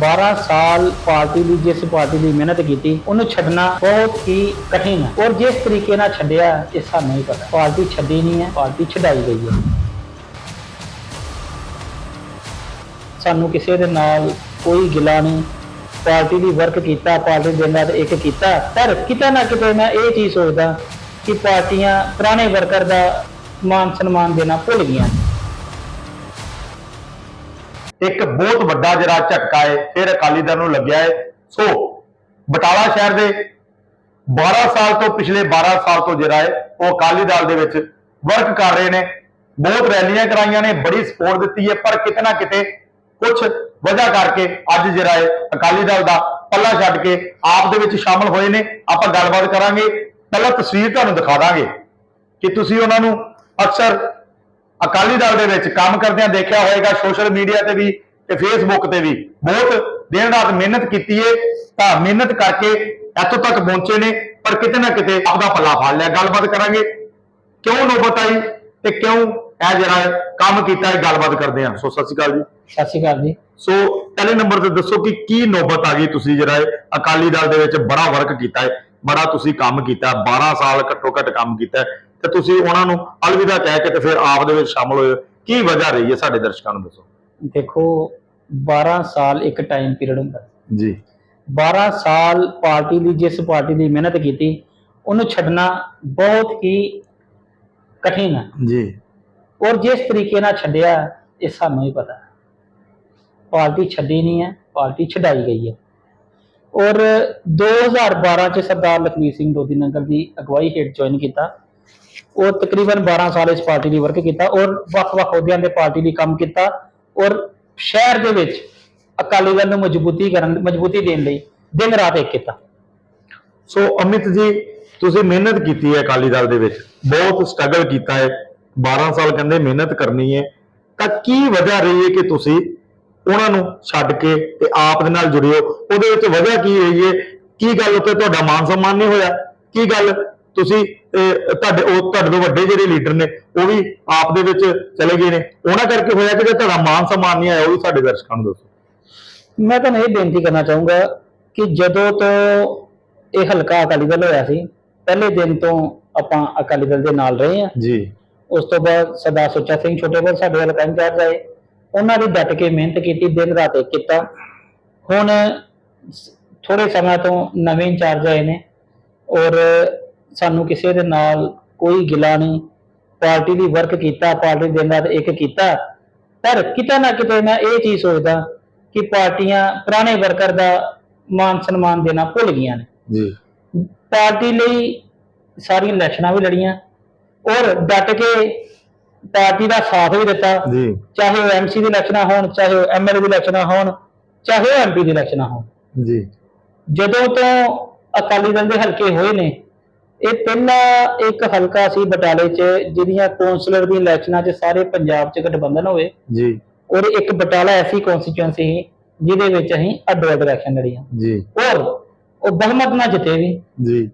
12 ਸਾਲ ਪਾਰਟੀ ਦੀ, ਜਿਸ ਪਾਰਟੀ ਦੀ ਮਿਹਨਤ ਕੀਤੀ, ਉਹਨੂੰ ਛੱਡਣਾ ਬਹੁਤ ਹੀ ਕਠਿਨ ਹੈ। ਔਰ ਜਿਸ ਤਰੀਕੇ ਨਾਲ ਛੱਡਿਆ, ਇਹ ਸਾਨੂੰ ਹੀ ਪਤਾ। ਪਾਰਟੀ ਛੱਡੀ ਨਹੀਂ ਹੈ, ਪਾਰਟੀ ਛਡਾਈ ਗਈ ਹੈ। ਸਾਨੂੰ ਕਿਸੇ ਦੇ ਨਾਲ ਕੋਈ ਗਿਲਾ ਨਹੀਂ। ਪਾਰਟੀ ਦੀ ਵਰਕ ਕੀਤਾ, ਪਾਰਟੀ ਦੇ ਨਾਲ ਇੱਕ ਕੀਤਾ। ਪਰ ਕਿਤੇ ਨਾ ਕਿਤੇ ਮੈਂ ਇਹ ਚੀਜ਼ ਸੋਚਦਾ ਕਿ ਪਾਰਟੀਆਂ ਪੁਰਾਣੇ ਵਰਕਰ ਦਾ ਮਾਨ ਸਨਮਾਨ ਦੇਣਾ ਭੁੱਲ ਗਈਆਂ। ਇੱਕ ਬਹੁਤ ਵੱਡਾ ਜਿਹੜਾ ਝਟਕਾ ਹੈ ਫਿਰ ਅਕਾਲੀ ਦਲ ਨੂੰ ਲੱਗਿਆ ਹੈ ਸੋ ਬਟਾਲਾ ਸ਼ਹਿਰ ਦੇ 12 ਸਾਲ ਤੋਂ ਪਿਛਲੇ 12 ਸਾਲ ਤੋਂ ਜਿਹੜਾ ਹੈ ਉਹ ਅਕਾਲੀ ਦਲ ਦੇ ਵਿੱਚ ਵਰਕ ਕਰ ਰਹੇ ਨੇ। ਬਹੁਤ ਰੈਲੀਆਂ ਕਰਾਈਆਂ ਨੇ, ਬੜੀ ਸਪੋਰਟ ਦਿੱਤੀ ਹੈ ਪਰ ਕਿਤੇ ਨਾ ਕਿਤੇ ਕੁਝ ਵਜ੍ਹਾ ਕਰਕੇ ਅੱਜ ਜਿਹੜਾ ਹੈ ਅਕਾਲੀ ਦਲ ਦਾ ਪੱਲਾ ਛੱਡ ਕੇ ਆਪ ਦੇ ਵਿੱਚ ਸ਼ਾਮਲ ਹੋਏ ਨੇ। ਆਪਾਂ ਗੱਲਬਾਤ ਕਰਾਂਗੇ। ਪਹਿਲਾਂ ਤਸਵੀਰ ਤੁਹਾਨੂੰ ਦਿਖਾ ਦਾਂਗੇ ਕਿ ਤੁਸੀਂ ਉਹਨਾਂ ਨੂੰ ਅਕਸਰ ਅਕਾਲੀ ਦਲ ਦੇ ਵਿੱਚ ਕੰਮ ਕਰਦਿਆਂ ਦੇਖਿਆ ਹੋਵੇਗਾ ਸੋਸ਼ਲ ਮੀਡੀਆ ਤੇ ਵੀ ਤੇ ਫੇਸਬੁੱਕ ਤੇ ਵੀ। ਬਹੁਤ ਦਿਨ ਰਾਤ ਮਿਹਨਤ ਕੀਤੀ ਹੈ ਤਾਂ ਮਿਹਨਤ ਕਰਕੇ ਇੱਥੋਂ ਤੱਕ ਪਹੁੰਚੇ ਨੇ ਪਰ ਕਿਤੇ ਨਾ ਕਿਤੇ ਆਪਦਾ ਪੱਲਾ ਫੜ ਲਿਆ। ਗੱਲਬਾਤ ਕਰਾਂਗੇ। ਕਿਉਂ ਨੋਬਤ ਆਈ ਤੇ ਕਿਉਂ ਇਹ ਜਿਹੜਾ ਕੰਮ ਕੀਤਾ ਹੈ ਗੱਲਬਾਤ ਕਰਦੇ ਹਾਂ। ਸੋ ਸਤਿ ਸ਼੍ਰੀ ਅਕਾਲ ਜੀ। ਸਤਿ ਸ਼੍ਰੀ ਅਕਾਲ ਜੀ। ਸੋ ਪਹਿਲੇ ਨੰਬਰ ਤੇ ਦੱਸੋ ਕਿ ਕੀ ਨੋਬਤ ਆ ਗਈ ਤੁਸੀਂ ਜਿਹੜਾ ਹੈ ਅਕਾਲੀ ਦਲ ਦੇ ਵਿੱਚ ਬੜਾ ਵਰਕ ਕੀਤਾ ਹੈ। ਬੜਾ ਤੁਸੀਂ ਕੰਮ ਕੀਤਾ। ਹੈ, 12 ਸਾਲ ਘੱਟੋ ਘੱਟ ਕੰਮ ਕੀਤਾ ਤੇ ਤੁਸੀਂ ਉਹਨਾਂ ਨੂੰ ਅਲਵਿਦਾ ਕਹਿ ਕੇ ਤੇ ਫਿਰ ਆਪ ਦੇ ਵਿੱਚ ਸ਼ਾਮਲ ਹੋਏ। ਕੀ ਵਜ੍ਹਾ ਰਹੀ ਹੈ ਸਾਡੇ ਦਰਸ਼ਕਾਂ ਨੂੰ ਦੱਸੋ? ਦੇਖੋ 12 ਸਾਲ ਇੱਕ ਟਾਈਮ ਪੀਰੀਅਡ ਹੁੰਦਾ। ਜੀ। 12 ਸਾਲ ਪਾਰਟੀ ਦੀ ਜਿਸ ਪਾਰਟੀ ਦੀ ਮਿਹਨਤ ਕੀਤੀ ਉਹਨੂੰ ਛੱਡਣਾ ਬਹੁਤ ਹੀ ਕਠਿਨ ਹੈ। ਜੀ। ਔਰ ਜਿਸ ਤਰੀਕੇ ਨਾਲ ਛੱਡਿਆ ਇਹ ਸਾਨੂੰ ਹੀ ਪਤਾ। ਪਾਰਟੀ ਛੱਡੀ ਨਹੀਂ ਹੈ ਪਾਰਟੀ ਛਡਾਈ ਗਈ ਹੈ। ਔਰ 2012 ਚ ਸਰਦਾਰ ਲਖਵੀਰ ਸਿੰਘ ਦੋਦੀ ਨੰਗਲ ਦੀ ਅਗਵਾਈ ਹੇਠ ਜੁਆਇਨ ਕੀਤਾ। ਉਹ ਤਕਰੀਬਨ 12 ਸਾਲ ਇਸ ਪਾਰਟੀ ਲਈ ਵਰਕ ਕੀਤਾ ਔਰ ਵੱਖ-ਵੱਖ ਅਹੁਦਿਆਂ ਦੇ ਪਾਰਟੀ ਲਈ ਕੰਮ ਕੀਤਾ ਔਰ ਸ਼ਹਿਰ ਦੇ ਵਿੱਚ ਅਕਾਲੀ ਦਲ ਨੂੰ ਮਜ਼ਬੂਤੀ ਕਰਨ, ਮਜ਼ਬੂਤੀ ਦੇਣ ਲਈ ਦਿਨ ਰਾਤ ਇੱਕ ਕੀਤਾ। ਸੋ ਅਮਿਤ ਜੀ, ਤੁਸੀਂ ਮਿਹਨਤ ਕੀਤੀ ਹੈ ਅਕਾਲੀ ਦਲ ਦੇ ਵਿੱਚ। ਬਹੁਤ ਸਟਰਗਲ ਕੀਤਾ ਹੈ। 12 ਸਾਲ ਕਹਿੰਦੇ ਮਿਹਨਤ ਕਰਨੀ ਹੈ। ਤਾਂ ਕੀ ਵਜ੍ਹਾ ਰਹੀ ਹੈ ਕਿ ਤੁਸੀਂ ਉਹਨਾਂ ਨੂੰ ਛੱਡ ਕੇ ਤੇ ਆਪ ਦੇ ਨਾਲ ਜੁੜਿਓ ਉਹਦੇ ਵਿੱਚ ਵਜ੍ਹਾ ਕੀ ਰਹੀ ਹੈ? ਕੀ ਗੱਲ ਉੱਤੇ ਤੁਹਾਡਾ ਮਾਨ ਸਨਮਾਨ ਨਹੀਂ ਹੋਇਆ? ਕੀ ਗੱਲ ਤੁਸੀਂ ਤੁਹਾਡੇ ਉਹ ਤੁਹਾਡੇ ਤੋਂ ਵੱਡੇ ਜਿਹੜੇ ਲੀਡਰ ਨੇ ਉਹ ਵੀ ਆਪ ਦੇ ਵਿੱਚ ਚਲੇ ਗਏ ਨੇ। ਉਹਨਾਂ ਕਰਕੇ ਹੋਇਆ ਕਿ ਤੁਹਾਡਾ ਮਾਨ ਸਨਮਾਨ ਨਹੀਂ ਆਇਆ ਉਹ ਵੀ ਸਾਡੇ ਦਰਸ਼ਕਾਂ ਨੂੰ ਦੱਸੋ। ਮੈਂ ਤੁਹਾਨੂੰ ਇਹ ਬੇਨਤੀ ਕਰਨਾ ਚਾਹੂੰਗਾ ਕਿ ਜਦੋਂ ਤੋਂ ਇਹ ਹਲਕਾ ਅਕਾਲੀ ਦਲ ਹੋਇਆ ਸੀ ਪਹਿਲੇ ਦਿਨ ਤੋਂ ਆਪਾਂ ਅਕਾਲੀ ਦਲ ਦੇ ਨਾਲ ਰਹੇ ਹਾਂ। ਜੀ। ਉਸ ਤੋਂ ਬਾਅਦ ਸਰਦਾਰ ਸੁੱਚਾ ਸਿੰਘ ਛੋਟੇਪੁਰ ਸਾਡੇ ਹਲਕਾ ਇੰਚਾਰਜ ਆਏ। ਉਹਨਾਂ ਦੀ ਡਟ ਕੇ ਮਿਹਨਤ ਕੀਤੀ ਦਿਨ ਰਾਤ ਇੱਕ ਕੀਤਾ। ਹੁਣ ਥੋੜੇ ਸਮੇਂ ਤੋਂ ਨਵੇਂ ਇੰਚਾਰਜ ਆਏ ਨੇ। ਔਰ ਸਾਨੂੰ ਕਿਸੇ ਦੇ ਨਾਲ ਕੋਈ ਗਿਲਾ ਨਹੀਂ। ਪਾਰਟੀ ਦੀ ਵਰਕ ਕੀਤਾ ਪਾਰਟੀ ਦੇ ਨਾਲ ਇੱਕ ਕੀਤਾ। ਪਰ ਕਿਤੇ ਨਾ ਕਿਤੇ ਮੈਂ ਇਹ ਚੀਜ਼ ਸੋਚਦਾ ਕਿ ਪਾਰਟੀਆਂ ਪੁਰਾਣੇ ਵਰਕਰ ਦਾ ਮਾਨ ਸਨਮਾਨ ਦੇਣਾ ਭੁੱਲ ਗਈਆਂ ਨੇ। ਜੀ। ਪਾਰਟੀ ਲਈ ਸਾਰੀਆਂ ਇਲੈਕਸ਼ਨਾਂ ਵੀ ਲੜੀਆਂ ਔਰ ਡਟ ਕੇ ਪਾਰਟੀ ਦਾ ਸਾਥ ਵੀ ਦਿੱਤਾ। ਜੀ। ਚਾਹੇ ਉਹ ਐਮਸੀ ਦੀ ਇਲੈਕਸ਼ਨਾਂ ਹੋਣ ਚਾਹੇ ਉਹ ਐਮਐਲਏ ਦੀ ਇਲੈਕਸ਼ਨਾਂ ਹੋਣ ਚਾਹੇ ਉਹ ਐਮਪੀ ਦੀ ਇਲੈਕਸ਼ਨਾਂ ਹੋਣ। ਜੀ। ਜਦੋਂ ਤੋਂ ਅਕਾਲੀ ਦਲ ਦੇ ਹਲਕੇ ਹੋਏ ਨੇ ਇਹ ਪਹਿਲਾ ਇੱਕ ਹਲਕਾ ਸੀ ਬਟਾਲੇ 'ਚ ਜਿਹਦੀਆਂ ਕੌਂਸਲਰ ਦੀ ਇਲੈਕਸ਼ਨਾਂ 'ਚ ਸਾਰੇ ਪੰਜਾਬ 'ਚ ਗਠਬੰਧਨ ਹੋਏ। ਜੀ। ਔਰ ਇੱਕ ਬਟਾਲਾ ਐਸੀ ਕਨਸਟੀਚੁਐਂਸੀ ਸੀ ਜਿਹਦੇ ਵਿੱਚ ਅਸੀਂ ਅੱਡੋ ਅੱਡ ਇਲੈਕਸ਼ਨ ਲੜੀਆਂ। ਜੀ। ਔਰ ਉਹ ਬਹੁਮਤ ਨਾਲ ਜਿੱਤੇ ਵੀ। ਜੀ।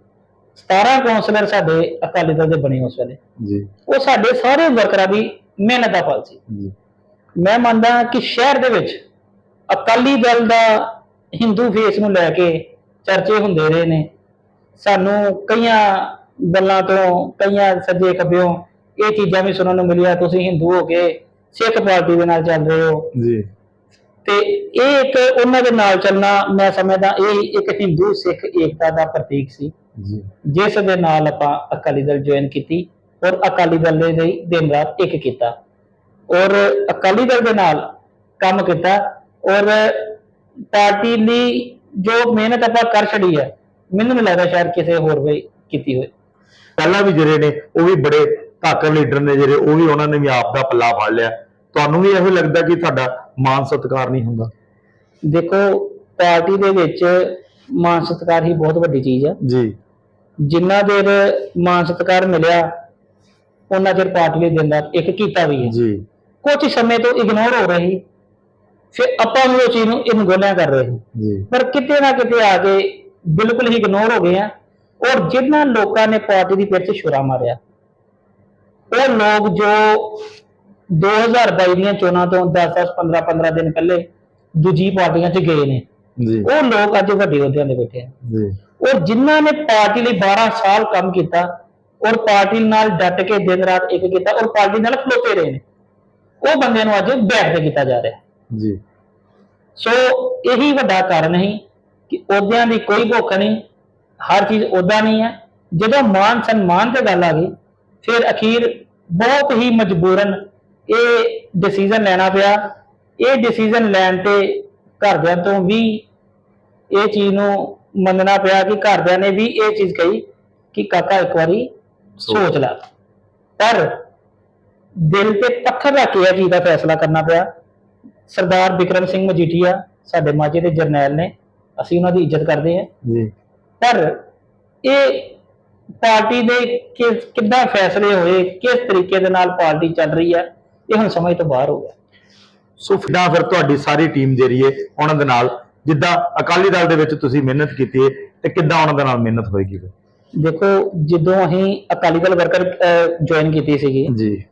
17 ਕੌਂਸਲਰ ਸਾਡੇ ਅਕਾਲੀ ਦਲ ਦੇ ਬਣੇ ਉਸ ਵੇਲੇ। ਜੀ। ਉਹ ਸਾਡੇ ਸਾਰੇ ਵਰਕਰਾਂ ਦੀ ਮਿਹਨਤ ਦਾ ਫਲ ਸੀ। ਜੀ। ਮੈਂ ਮੰਨਦਾ ਕਿ ਸ਼ਹਿਰ ਦੇ ਵਿੱਚ ਅਕਾਲੀ ਦਲ ਦਾ ਹਿੰਦੂ ਫੇਸ ਨੂੰ ਲੈ ਕੇ ਚਰਚੇ ਹੁੰਦੇ ਰਹੇ ਨੇ। ਸਾਨੂੰ ਕਈਆਂ ਗੱਲਾਂ ਤੋਂ ਕਈਆਂ ਸੱਜੇ ਖੱਬਿਓਂ ਇਹ ਚੀਜ਼ਾਂ ਵੀ ਸੁਣਨ ਨੂੰ ਮਿਲੀਆਂ ਤੁਸੀਂ ਹਿੰਦੂ ਹੋ ਕੇ ਸਿੱਖ ਪਾਰਟੀ ਦੇ ਨਾਲ ਚੱਲ ਰਹੇ ਹੋ। ਜੀ। ਤੇ ਇਹ ਇੱਕ ਉਹਨਾਂ ਦੇ ਨਾਲ ਚੱਲਣਾ ਮੈਂ ਸਮਝਦਾ ਇਹ ਇੱਕ ਹਿੰਦੂ ਸਿੱਖ ਏਕਤਾ ਦਾ ਪ੍ਰਤੀਕ ਸੀ। ਜੀ। ਜਿਸ ਦੇ ਨਾਲ ਆਪਾਂ ਅਕਾਲੀ ਦਲ ਜੁਆਇਨ ਕੀਤੀ ਔਰ ਅਕਾਲੀ ਦਲ ਦੇ ਲਈ ਦਿਨ ਰਾਤ ਇੱਕ ਕੀਤਾ। ਔਰ ਅਕਾਲੀ ਦਲ ਦੇ ਨਾਲ ਕੰਮ ਕੀਤਾ ਔਰ ਪਾਰਟੀ ਲਈ ਜੋ ਮਿਹਨਤ ਆਪਾਂ ਕਰ ਛੜੀ ਹੈ ਮੈਨੂੰ ਨਹੀਂ ਲੱਗਦਾ ਸ਼ਾਇਦ ਕਿਸੇ ਹੋਰ ਵੀ ਕੀਤੀ ਹੋਵੇ। ਪਹਿਲਾਂ ਵੀ ਜਿਹੜੇ ਨੇ ਉਹ ਵੀ ਬੜੇ ਧਾਕਰ ਲੀਡਰ ਨੇ ਜਿਹੜੇ ਉਹ ਵੀ ਉਹਨਾਂ ਨੇ ਵੀ ਆਪ ਦਾ ਪੱਲਾ ਫੜ ਲਿਆ। ਤੁਹਾਨੂੰ ਵੀ ਇਹੋ ਲੱਗਦਾ ਕਿ ਤੁਹਾਡਾ ਮਾਨ ਸਤਿਕਾਰ ਨਹੀਂ ਹੁੰਦਾ? ਦੇਖੋ ਪਾਰਟੀ ਦੇ ਵਿੱਚ ਮਾਨ ਸਤਿਕਾਰ ਹੀ ਬਹੁਤ ਵੱਡੀ ਚੀਜ਼ ਹੈ ਜੀ। ਜਿੰਨਾ ਦੇਰ ਮਾਨ ਸਤਿਕਾਰ ਮਿਲਿਆ ਉਹਨਾਂ ਚਿਰ ਪਾਰਟੀ ਦਿਨ ਰਾਤ ਇੱਕ ਕੀਤਾ ਵੀ ਹੈ। ਜੀ। ਕੁਝ ਸਮੇਂ ਤੋਂ ਇਗਨੋਰ ਹੋ ਰਹੀ ਫਿਰ ਆਪਾਂ ਵੀ ਉਹ ਚੀਜ਼ ਨੂੰ ਇਨਗੋਲਿਆ ਕਰ ਰਹੇ। ਜੀ। ਪਰ ਕਿਤੇ ਨਾ ਕਿਤੇ ਆ ਕੇ ਬਿਲਕੁਲ ਹੀ ਇਗਨੋਰ ਹੋ ਗਏ ਆ ਔਰ ਜਿਨ੍ਹਾਂ ਲੋਕਾਂ ਨੇ ਪਾਰਟੀ ਦੀ ਪਿੱਛੇ ਛੁਰਾ ਮਾਰਿਆ ਉਹ ਲੋਕ ਜੋ 2022 ਦੀਆਂ ਚੋਣਾਂ ਤੋਂ 10 10 15 15 ਦਿਨ ਪਹਿਲੇ ਦੂਜੀ ਪਾਰਟੀਆਂ 'ਚ ਗਏ ਨੇ ਜੀ। ਉਹ ਲੋਕ ਅੱਜ ਵੱਡੇ ਅਹੁਦਿਆਂ ਤੇ ਬੈਠੇ ਆ। ਜੀ। ਔਰ ਜਿਨ੍ਹਾਂ ਨੇ ਪਾਰਟੀ ਲਈ 12 ਸਾਲ ਕੰਮ ਕੀਤਾ ਔਰ ਪਾਰਟੀ ਨਾਲ ਡਟ ਕੇ ਦਿਨ ਰਾਤ ਇੱਕ ਕੀਤਾ ਔਰ ਪਾਰਟੀ ਨਾਲ ਖਲੋਤੇ ਰਹੇ ਨੇ ਉਹ ਬੰਦਿਆਂ ਨੂੰ ਅੱਜ ਬੈਠ ਤੇ ਕੀਤਾ ਜਾ ਰਿਹਾ। ਜੀ। ਸੋ ਇਹੀ ਵੱਡਾ ਕਾਰਨ ਹੈ ਕਿ ਅਹੁਦਿਆਂ ਦੀ ਕੋਈ ਭੁੱਖ ਨਹੀਂ, ਹਰ ਚੀਜ਼ ਅਹੁਦਾ ਨਹੀਂ ਹੈ। ਜਦੋਂ ਮਾਨ ਸਨਮਾਨ ਤੇ ਗੱਲ ਆ ਗਈ, ਫਿਰ ਅਖੀਰ ਬਹੁਤ ਹੀ ਮਜਬੂਰਨ ਇਹ ਡਿਸੀਜਨ ਲੈਣਾ ਪਿਆ। ਇਹ ਡਿਸੀਜਨ ਲੈਣ ਤੇ ਘਰਦਿਆਂ ਤੋਂ ਵੀ ਇਹ ਚੀਜ਼ ਨੂੰ ਮੰਨਣਾ ਪਿਆ ਕਿ ਘਰਦਿਆਂ ਨੇ ਵੀ ਇਹ ਚੀਜ਼ ਕਹੀ ਕਿ ਕਾਕਾ ਇੱਕ ਵਾਰੀ ਸੋਚ ਲੈ। ਪਰ ਦਿਲ ਤੇ ਪੱਥਰ ਰੱਖ ਕੇ ਇਹ ਚੀਜ਼ ਦਾ ਫੈਸਲਾ ਕਰਨਾ ਪਿਆ। ਸਰਦਾਰ ਬਿਕਰਮ ਸਿੰਘ ਮਜੀਠੀਆ, ਸਾਡੇ ਮਾਝੇ ਦੇ ਜਰਨੈਲ ਨੇ ਅਸੀਂ ਉਹਨਾਂ ਦੀ ਇੱਜ਼ਤ ਕਰਦੇ ਹਾਂ। ਜੀ। ਪਰ ਇਹ ਪਾਰਟੀ ਦੇ ਕਿਸ ਕਿੱਦਾਂ ਫੈਸਲੇ ਹੋਏ ਕਿਸ ਤਰੀਕੇ ਦੇ ਨਾਲ ਪਾਰਟੀ ਚੱਲ ਰਹੀ ਹੈ ਇਹ ਹੁਣ ਸਮਝ ਤੋਂ ਬਾਹਰ ਹੋ ਗਿਆ। ਸੋ ਫਿਦਾ ਫਿਰ ਤੁਹਾਡੀ ਸਾਰੀ ਟੀਮ ਜਿਹੜੀ ਹੈ ਉਹਨਾਂ ਦੇ ਨਾਲ ਜਿੱਦਾਂ ਅਕਾਲੀ ਦਲ ਦੇ ਵਿੱਚ ਤੁਸੀਂ ਮਿਹਨਤ ਕੀਤੀ ਹੈ ਤੇ ਕਿੱਦਾਂ ਉਹਨਾਂ ਦੇ ਨਾਲ ਮਿਹਨਤ ਹੋਏਗੀ ਫਿਰ? ਦੇਖੋ ਜਦੋਂ ਅਸੀਂ ਅਕਾਲੀ ਦਲ ਵਰਕਰ ਜੁਆਇਨ ਕੀਤੀ ਸੀਗੀ ਜੀ।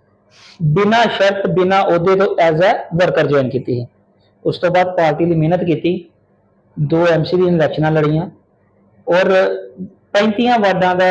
ਬਿਨਾ ਸ਼ਰਤ ਬਿਨਾ ਅਹੁਦੇ ਤੋਂ ਐਜ਼ ਅ ਵਰਕਰ ਜੁਆਇਨ ਕੀਤੀ ਉਸ ਤੋਂ ਬਾਅਦ ਪਾਰਟੀ ਲਈ ਮਿਹਨਤ ਕੀਤੀ ਦੋ ਐਮਸੀ ਇਲੈਕਸ਼ਨਾਂ ਲੜੀਆਂ ਔਰ 35 ਵਾਰਡਾਂ ਦਾ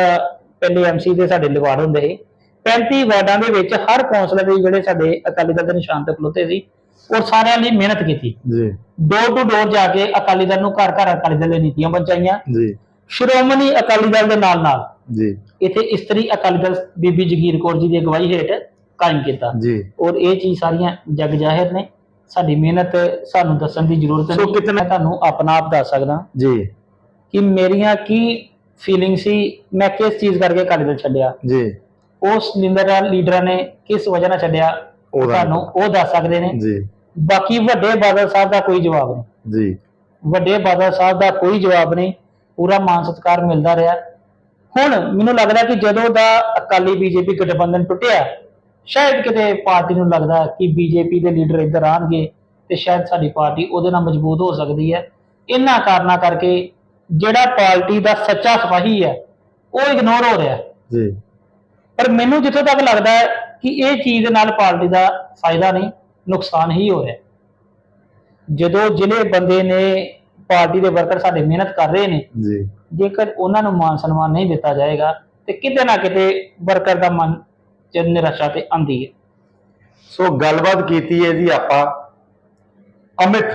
ਪਹਿਲੇ ਐਮਸੀ ਦੇ ਸਾਡੇ ਲਿਵਾੜ ਹੁੰਦੇ ਸੀ। 35 ਵਾਰਡਾਂ ਦੇ ਵਿੱਚ ਹਰ ਕੌਂਸਲਰ ਦੇ ਜਿਹੜੇ ਸਾਡੇ ਅਕਾਲੀ ਦਲ ਦੇ ਨਿਸ਼ਾਨ ਤੇ ਖਲੋਤੇ ਸੀ ਔਰ ਸਾਰਿਆਂ ਲਈ ਮਿਹਨਤ ਕੀਤੀ। ਜੀ। ਡੋਰ ਟੂ ਡੋਰ ਜਾ ਕੇ ਅਕਾਲੀ ਦਲ ਨੂੰ ਘਰ ਘਰ ਅਕਾਲੀ ਦਲ ਦੀਆਂ ਨੀਤੀਆਂ ਪਹੁੰਚਾਈਆਂ ਜੀ। ਸ਼੍ਰੋਮਣੀ ਅਕਾਲੀ ਦਲ ਦੇ ਨਾਲ ਨਾਲ ਜੀ। ਇੱਥੇ ਇਸਤਰੀ ਅਕਾਲੀ ਦਲ ਬੀਬੀ ਜਗੀਰ ਕੌਰ ਜੀ ਦੀ ਅਗਵਾਈ ਹੇਠ ਕਾਇਮ ਕੀਤਾ। ਜੀ। ਔਰ ਇਹ ਚੀਜ਼ ਸਾਰੀਆਂ ਜਗ ਜ਼ਾਹਿਰ ਨੇ। ਸਾਡੀ ਮਿਹਨਤ ਸਾਨੂੰ ਦੱਸਣ ਦੀ ਜ਼ਰੂਰਤ ਸੋ ਨਹੀਂ। ਕਿਤਨਾ- ਮੈਂ ਤੁਹਾਨੂੰ ਆਪਣਾ ਆਪ ਦੱਸ ਸਕਦਾ ਜੀ। ਕਿ ਮੇਰੀਆਂ ਕੀ ਫੀਲਿੰਗ ਸੀ ਮੈਂ ਕਿਸ ਚੀਜ਼ ਕਰਕੇ ਦਲ ਛੱਡਿਆ? ਜੀ। ਉਸ ਲੀਡਰਾਂ ਲੀਡਰਾਂ ਨੇ ਕਿਸ ਵਜ੍ਹਾ ਨਾਲ ਛੱਡਿਆ? ਉਹ ਤੁਹਾਨੂੰ ਉਹ ਦੱਸ ਸਕਦੇ ਨੇ। ਜੀ। ਬਾਕੀ ਵੱਡੇ ਬਾਦਲ ਸਾਹਿਬ ਦਾ ਕੋਈ ਜਵਾਬ ਨਹੀਂ। ਜੀ। ਵੱਡੇ ਬਾਦਲ ਸਾਹਿਬ ਦਾ ਕੋਈ ਜਵਾਬ ਨਹੀਂ। ਪੂਰਾ ਮਾਨ ਸਤਿਕਾਰ ਮਿਲਦਾ ਰਿਹਾ। ਹੁਣ ਮੈਨੂੰ ਲੱਗਦਾ ਕਿ ਜਦੋਂ ਦਾ ਅਕਾਲੀ ਬੀਜੇਪੀ ਗਠਬੰਧਨ ਟੁੱਟਿਆ ਸ਼ਾਇਦ ਕਿਤੇ ਪਾਰਟੀ ਨੂੰ ਲੱਗਦਾ ਕਿ ਬੀਜੇਪੀ ਦੇ ਲੀਡਰ ਇੱਧਰ ਆਣਗੇ ਤੇ ਸ਼ਾਇਦ ਸਾਡੀ ਪਾਰਟੀ ਉਹਦੇ ਨਾਲ ਮਜ਼ਬੂਤ ਹੋ ਸਕਦੀ ਹੈ ਇਹਨਾਂ ਕਾਰਨਾਂ ਕਰਕੇ ਜਿਹੜਾ ਪਾਰਟੀ ਦਾ ਸੱਚਾ ਸਿਪਾਹੀ ਹੈ ਉਹ ਇਗਨੋਰ ਹੋ ਰਿਹਾ। ਜੀ ਪਰ ਮੈਨੂੰ ਜਿੱਥੋਂ ਤੱਕ ਲੱਗਦਾ ਹੈ ਕਿ ਇਹ ਚੀਜ਼ ਨਾਲ ਪਾਰਟੀ ਦਾ ਫਾਇਦਾ ਨਹੀਂ ਨੁਕਸਾਨ ਹੀ ਹੋ ਰਿਹਾ। ਜਦੋਂ ਜਿਹੜੇ ਬੰਦੇ ਨੇ ਪਾਰਟੀ ਦੇ ਵਰਕਰ ਸਾਡੇ ਮਿਹਨਤ ਕਰ ਰਹੇ ਨੇ ਜੀ ਜੇਕਰ ਉਹਨਾਂ ਨੂੰ ਮਾਨ ਸਨਮਾਨ ਨਹੀਂ ਦਿੱਤਾ ਜਾਏਗਾ ਤੇ ਕਿਤੇ ਨਾ ਕਿਤੇ ਵਰਕਰ ਦਾ ਮਨ ਚ ਨਿਰਾਸ਼ਾ ਤੇ ਆਂਦੀ ਹੈ। ਸੋ ਗੱਲਬਾਤ ਕੀਤੀ ਹੈ ਜੀ ਆਪਾਂ। ਅਮਿਤ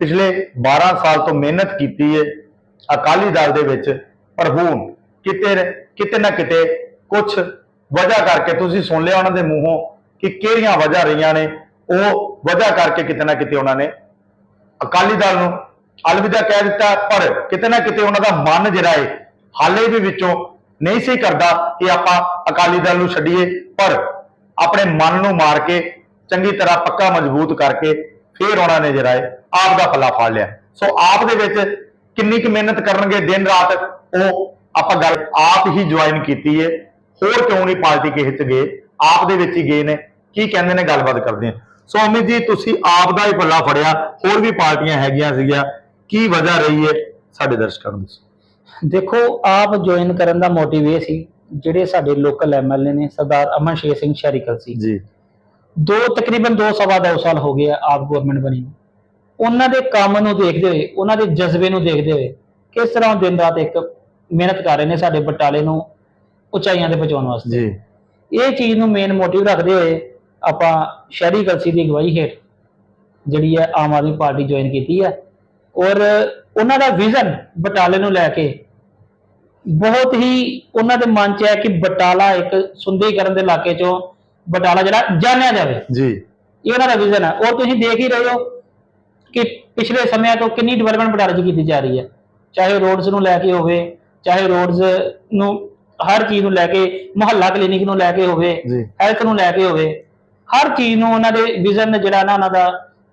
ਪਿਛਲੇ 12 ਸਾਲ ਤੋਂ ਮਿਹਨਤ ਕੀਤੀ ਹੈ। ਅਕਾਲੀ ਦਲ ਦੇ ਵਿੱਚ ਪਰ ਹੁਣ ਕਿਤੇ ਕਿਤੇ ਨਾ ਕਿਤੇ ਕੁਝ ਵਜ੍ਹਾ ਕਰਕੇ ਤੁਸੀਂ ਸੁਣ ਲਿਆ ਉਹਨਾਂ ਦੇ ਮੂੰਹੋਂ ਕਿ ਕਿਹੜੀਆਂ ਵਜ੍ਹਾ ਰਹੀਆਂ ਨੇ। ਉਹ ਵਜ੍ਹਾ ਕਰਕੇ ਕਿਤੇ ਨਾ ਕਿਤੇ ਉਹਨਾਂ ਨੇ ਅਕਾਲੀ ਦਲ ਨੂੰ ਅਲਵਿਦਾ ਕਹਿ ਦਿੱਤਾ, ਪਰ ਕਿਤੇ ਨਾ ਕਿਤੇ ਉਹਨਾਂ ਦਾ ਮਨ ਜਿਹੜਾ ਹੈ ਹਾਲੇ ਵੀ ਵਿੱਚੋਂ ਨਹੀਂ ਸੀ ਕਰਦਾ ਕਿ ਆਪਾਂ ਅਕਾਲੀ ਦਲ ਨੂੰ ਛੱਡੀਏ, ਪਰ ਆਪਣੇ ਮਨ ਨੂੰ ਮਾਰ ਕੇ ਚੰਗੀ ਤਰ੍ਹਾਂ ਪੱਕਾ ਮਜ਼ਬੂਤ ਕਰਕੇ ਫਿਰ ਉਹਨਾਂ ਨੇ ਜਿਹੜਾ ਹੈ ਆਪ ਦਾ ਫੱਲਾ ਫੜ ਲਿਆ। ਸੋ ਆਪ ਦੇ ਵਿੱਚ ਕਿੰਨੀ ਕੁ ਮਿਹਨਤ ਕਰਨਗੇ ਦਿਨ ਰਾਤ, ਉਹ ਆਪਾਂ ਗੱਲ ਆਪ ਹੀ ਜੁਆਇਨ ਕੀਤੀ ਹੈ ਹੋਰ ਕਿਉਂ ਨਹੀਂ ਪਾਰਟੀ ਕਿਸੇ ਚ ਗਏ? ਆਪ ਦੇ ਵਿੱਚ ਹੀ ਗਏ ਨੇ। ਕੀ ਕਹਿੰਦੇ ਨੇ? ਗੱਲਬਾਤ ਕਰਦੇ ਆ ਸੋ ਅਮਿਤ ਜੀ, ਤੁਸੀਂ ਆਪ ਦਾ ਹੀ ਪੱਲਾ ਫੜਿਆ, ਹੋਰ ਵੀ ਪਾਰਟੀਆਂ ਹੈਗੀਆਂ ਸੀਗੀਆਂ। ਕੀ ਵਜ੍ਹਾ ਰਹੀ ਹੈ ਸਾਡੇ ਦਰਸ਼ਕਾਂ ਨੂੰ ਦੇਖੋ ਆਪ ਜੁਆਇਨ ਕਰਨ ਦਾ ਮੋਟਿਵ ਇਹ ਸੀ ਜਿਹੜੇ ਸਾਡੇ ਲੋਕਲ ਐਮਐਲਏ ਨੇ ਸਰਦਾਰ ਅਮਨ ਸ਼ੇਰ ਸਿੰਘ ਸ਼ਰੀਕਲ ਸੀ। ਜੀ। ਦੋ ਤਕਰੀਬਨ 2 ਸਵਾ ਦੋ ਸਾਲ ਹੋ ਗਏ ਆ ਆਪ ਗਵਰਨਮੈਂਟ ਬਣੀ ਨੂੰ। ਉਹਨਾਂ ਦੇ ਕੰਮ ਨੂੰ ਦੇਖਦੇ ਹੋਏ ਉਹਨਾਂ ਦੇ ਜਜ਼ਬੇ ਨੂੰ ਦੇਖਦੇ ਹੋਏ ਕਿਸ ਤਰ੍ਹਾਂ ਦਿਨ ਰਾਤ ਇੱਕ ਮਿਹਨਤ ਕਰ ਰਹੇ ਨੇ ਸਾਡੇ ਬਟਾਲੇ ਨੂੰ ਉਚਾਈਆਂ ਤੇ ਪਹੁੰਚਾਉਣ ਵਾਸਤੇ। ਜੀ। ਇਹ ਚੀਜ਼ ਨੂੰ ਮੇਨ ਮੋਟਿਵ ਰੱਖਦੇ ਹੋਏ ਆਪਾਂ ਸ਼ਹਿਰੀ ਕਲਸੀ ਦੀ ਅਗਵਾਈ ਹੇਠ ਜਿਹੜੀ ਹੈ ਆਮ ਆਦਮੀ ਪਾਰਟੀ ਜੁਆਇਨ ਕੀਤੀ ਹੈ। ਔਰ ਉਹਨਾਂ ਦਾ ਵਿਜ਼ਨ ਬਟਾਲੇ ਨੂੰ ਲੈ ਕੇ ਬਹੁਤ ਹੀ ਉਹਨਾਂ ਦੇ ਮਨ 'ਚ ਹੈ ਕਿ ਬਟਾਲਾ ਇੱਕ ਸੁੰਦਰੀਕਰਨ ਦੇ ਇਲਾਕੇ 'ਚੋਂ ਬਟਾਲਾ ਜਿਹੜਾ ਜਾਣਿਆ ਜਾਵੇ। ਜੀ। ਇਹ ਉਹਨਾਂ ਦਾ ਵਿਜ਼ਨ ਹੈ ਔਰ ਤੁਸੀਂ ਦੇਖ ਹੀ ਰਹੇ ਹੋ ਕਿ ਪਿਛਲੇ ਸਮਿਆਂ ਤੋਂ ਕਿੰਨੀ ਡਿਵੈਲਪਮੈਂਟ ਬਟਾਲੇ 'ਚ ਕੀਤੀ ਜਾ ਰਹੀ ਹੈ। ਚਾਹੇ ਰੋਡਸ ਨੂੰ ਲੈ ਕੇ ਹੋਵੇ ਚਾਹੇ ਰੋਡਸ ਨੂੰ ਹਰ ਚੀਜ਼ ਨੂੰ ਲੈ ਕੇ ਮੁਹੱਲਾ ਕਲੀਨਿਕ ਨੂੰ ਲੈ ਕੇ ਹੋਵੇ ਹੈਲਥ ਨੂੰ ਲੈ ਕੇ ਹੋਵੇ ਹਰ ਚੀਜ਼ ਨੂੰ ਉਹਨਾਂ ਦੇ ਵਿਜ਼ਨ ਜਿਹੜਾ ਨਾ ਉਹਨਾਂ ਦਾ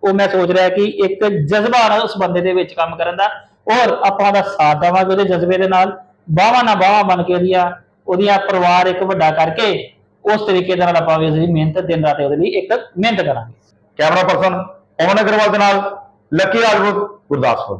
ਉਹ ਮੈਂ ਸੋਚ ਰਿਹਾ ਕਿ ਇੱਕ ਜਜ਼ਬਾ ਆ ਉਸ ਬੰਦੇ ਦੇ ਵਿੱਚ ਕੰਮ ਕਰਨ ਦਾ, ਔਰ ਆਪਾਂ ਦਾ ਸਾਥ ਦੇਵਾਂਗੇ ਉਹਦੇ ਜਜ਼ਬੇ ਦੇ ਨਾਲ ਬਾਹਾਂ ਨਾ ਬਾਹਾਂ ਬਣ ਕੇ ਉਹਦੀਆਂ ਉਹਦੀਆਂ ਪਰਿਵਾਰ ਇੱਕ ਵੱਡਾ ਕਰਕੇ, ਉਸ ਤਰੀਕੇ ਦੇ ਨਾਲ ਆਪਾਂ ਵੀ ਉਹਦੀ ਮਿਹਨਤ, ਦਿਨ ਰਾਤ ਉਹਦੇ ਲਈ ਇੱਕ ਮਿਹਨਤ ਕਰਾਂਗੇ। ਕੈਮਰਾ ਪਰਸਨ ਅਮਨ ਅਗਰਵਾਲ ਦੇ ਨਾਲ, ਲੱਕੀ ਰਾਜਪੂਤ, ਗੁਰਦਾਸਪੁਰ।